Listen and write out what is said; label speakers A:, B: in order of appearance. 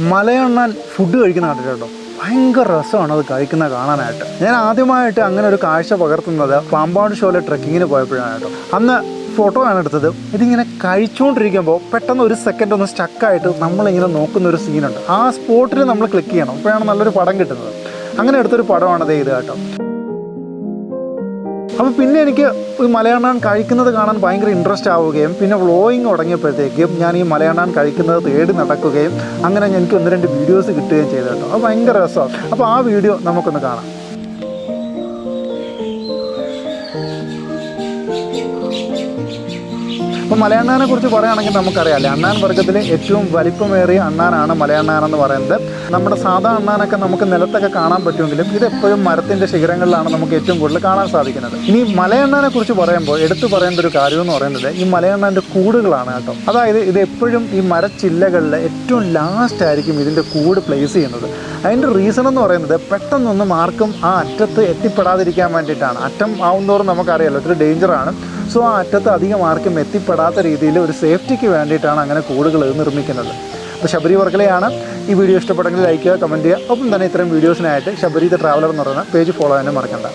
A: മലയണ്ണാൻ food കഴിക്കുന്ന കണ്ടിട്ടുണ്ടോ? ഭയങ്കര രസമാണ് അത് കഴിക്കുന്ന കാണാനായിട്ട്. ഞാൻ ആദ്യമായിട്ട് അങ്ങനെ ഒരു കാഴ്ച പകർത്തുന്നത് പാമ്പാട് ഷോയിലെ ട്രക്കിങ്ങിന് പോയപ്പോഴാണ് കേട്ടോ. അന്ന് ഫോട്ടോ ആണ് എടുത്തത്. ഇതിങ്ങനെ കഴിച്ചുകൊണ്ടിരിക്കുമ്പോൾ പെട്ടെന്ന് ഒരു സെക്കൻഡ് ഒന്ന് സ്റ്റക്കായിട്ട് നമ്മളിങ്ങനെ നോക്കുന്ന ഒരു സീനുണ്ട് ആ സ്പോട്ടിൽ നമ്മൾ ക്ലിക്ക് ചെയ്യണം. അപ്പോഴാണ് നല്ലൊരു പടം കിട്ടുന്നത്. അങ്ങനെ എടുത്തൊരു പടമാണ് ഇത് കേട്ടോ. അപ്പോൾ പിന്നെ എനിക്ക് ഈ മലയണ്ണാൻ കഴിക്കുന്നത് കാണാൻ ഭയങ്കര ഇൻട്രസ്റ്റ് ആവുകയും പിന്നെ വ്ളോയിങ് തുടങ്ങിയപ്പോഴത്തേക്കും ഞാൻ ഈ മലയണ്ണാൻ കഴിക്കുന്നത് തേടി നടക്കുകയും അങ്ങനെ എനിക്ക് ഒന്ന് രണ്ട് വീഡിയോസ് കിട്ടുകയും ചെയ്തു കേട്ടോ. അത് ഭയങ്കര രസമാണ്. അപ്പോൾ ആ വീഡിയോ നമുക്കൊന്ന് കാണാം. അപ്പോൾ മലയണ്ണാനെ കുറിച്ച് പറയുകയാണെങ്കിൽ നമുക്കറിയാമല്ലേ അണ്ണാൻ വർഗത്തിലെ ഏറ്റവും വലിപ്പമേറിയ അണ്ണാനാണ് മലയണ്ണാൻ എന്ന് പറയുന്നത്. നമ്മുടെ സാധാ അണ്ണാനൊക്കെ നമുക്ക് നിലത്തൊക്കെ കാണാൻ പറ്റുമെങ്കിലും ഇത് എപ്പോഴും മരത്തിന്റെ ശിഖരങ്ങളിലാണ് നമുക്ക് ഏറ്റവും കൂടുതൽ കാണാൻ സാധിക്കുന്നത്. ഇനി മലയണ്ണാനെ കുറിച്ച് പറയുമ്പോൾ എടുത്തു പറയേണ്ട ഒരു കാര്യം എന്ന് പറയുന്നത് ഈ മലയണ്ണാന്റെ കൂടുകളാണ് കേട്ടോ. അതായത് ഇത് എപ്പോഴും ഈ മരച്ചില്ലകളിൽ ഏറ്റവും ലാസ്റ്റ് ആയിരിക്കും ഇതിന്റെ കൂട് പ്ലേസ് ചെയ്യുന്നത്. അതിന്റെ റീസൺ എന്ന് പറയുന്നത് പെട്ടെന്നൊന്നും ആർക്കും ആ അറ്റത്ത് എത്തിപ്പെടാതിരിക്കാൻ വേണ്ടിയിട്ടാണ്. അറ്റം ആവുന്നതോറും നമുക്കറിയാലോ ഒത്തിരി ഡേഞ്ചറാണ് സോ ആ അറ്റത്ത് അധികം ആർക്കും എത്തിപ്പെടാത്ത രീതിയിൽ ഒരു സേഫ്റ്റിക്ക് വേണ്ടിയിട്ടാണ് അങ്ങനെ കൂടുകൾ നിർമ്മിക്കുന്നത്. അപ്പോൾ ശബരി വർക്കലയാണ് ഈ വീഡിയോ ഇഷ്ടപ്പെട്ടെങ്കിൽ ലൈക്ക് ചെയ്യുക കമന്റ് ചെയ്യുക. ഒപ്പം തന്നെ ഇത്തരം വീഡിയോസിനായിട്ട് ശബരി ദ ട്രാവലർ എന്ന് പറയുന്ന പേജ് ഫോളോ ചെയ്യാനും മറക്കണ്ട.